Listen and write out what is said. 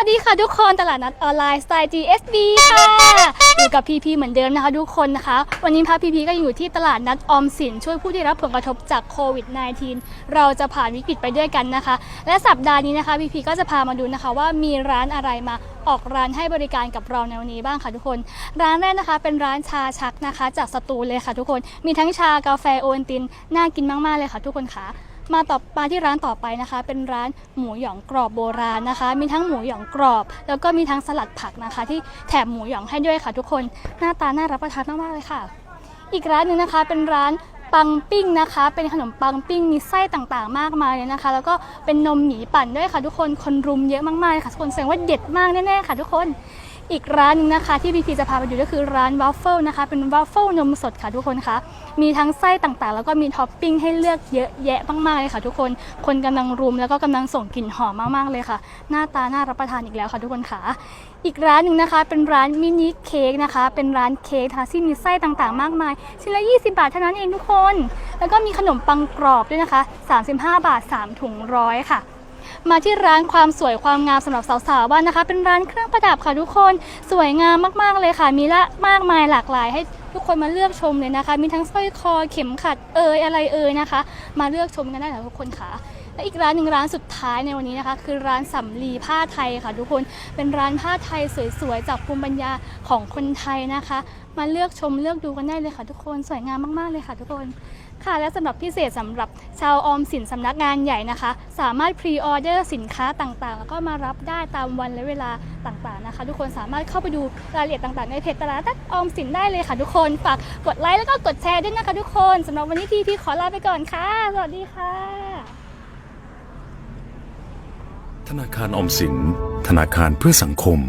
ัสดีค่ะทุกคนตลาดนัดออนไลน์สไตล์ GSB ค่ะอยู่กับพีพีเหมือนเดิมนะคะทุกคนนะคะ วันนี้พาพีพีก็อยู่ที่ตลาดนัดออมสิน ช่วยผู้ที่รับผลกระทบจากโควิด -19 เราจะผ่านวิกฤตไปด้วยกันนะคะ และสัปดาห์นี้นะคะพีพีก็จะพามาดูนะคะว่ามีร้านอะไรมาออกร้านให้บริการกับเราในวันนี้บ้างค่ะทุกคน ร้านแรกนะคะเป็นร้านชาชักนะคะ จากสตูลเลยค่ะทุกคนมีทั้งชากาแฟโอวัลตินน่ากินมากๆเลยค่ะทุกคนค่ะ มาต่อมาที่ร้านต่อไปนะคะ เป็นร้านหมูหยองกรอบโบราณนะคะ มีทั้งหมูหยองกรอบ แล้วก็มีทั้งสลัดผักนะคะ ที่แถมหมูหยองให้ด้วยค่ะ ทุกคนหน้าตาน่ารับประทานมากๆเลยค่ะ อีกร้านหนึ่งนะคะเป็นร้านปังปิ้งนะคะ เป็นขนมปังปิ้งมีไส้ต่างๆ มากมายเลยนะคะ แล้วก็เป็นนมหมีปั่นด้วยค่ะทุกคนคนรุมเยอะมากๆเลยค่ะทุกคนแสดงว่าเด็ดมากแน่ๆค่ะ ทุกคน อีกร้านหนึงนะคะที่พีพีจะพาไปดูก็คือร้านวัฟเฟิลนะคะเป็นวัฟเฟิลนมสดค่ะทุกคนคะมีทั้งไส้ต่างๆ แล้วก็มีท็อปปิ้งให้เลือกเยอะแยะมากๆเลยค่ะทุกคนคนกำลังรุมแล้วก็กำลังส่งกลิ่นหอมมากๆเลยค่ะ หน้าตาน่ารับประทานอีกแล้วค่ะทุกคนค่ะอีกร้านหนึ่งนะคะเป็นร้านมินิเค้กนะคะเป็นร้านเค้กค่ะที่มีไส้ต่างๆ มากมายชิ้นละ 20 บาทเท่านั้นเองทุกคน แล้วก็มีขนมปังกรอบด้วยนะคะ 35 บาท 3 ถุงร้อยค่ะ มาที่ร้านความสวยความงามสำหรับสาวๆบ้านนะคะ เป็นร้านเครื่องประดับค่ะทุกคนสวยงามมากๆเลยค่ะ มีละมากมายหลากหลายให้ทุกคนมาเลือกชมเลยนะคะ มีทั้งสร้อยคอเข็มขัดเอยอะไรเอยนะคะ มาเลือกชมกันได้ค่ะทุกคนค่ะและอีกร้านหนึ่งร้านสุดท้ายในวันนี้นะคะ คือร้านสำลีผ้าไทยค่ะ ทุกคนเป็นร้านผ้าไทยสวยๆจากภูมิปัญญาของคนไทยนะคะมาเลือกชมเลือกดูกันได้เลยค่ะทุกคนสวยงามมากๆเลยค่ะทุกคนค่ะและสำหรับพิเศษสำหรับชาวออมสินสำนักงานใหญ่นะคะ สามารถพรีออเดอร์สินค้าต่างๆ แล้วก็มารับได้ตามวันและเวลาต่างๆนะคะ ทุกคนสามารถเข้าไปดูรายละเอียดต่างๆ ในเพจตลาดนัดออมสินได้เลยค่ะทุกคนฝากกดไลค์แล้วก็กดแชร์ด้วยนะคะทุกคนสำหรับวันนี้ที่พี่ขอลาไปก่อนค่ะ สวัสดีค่ะ ธนาคารออมสิน ธนาคารเพื่อสังคม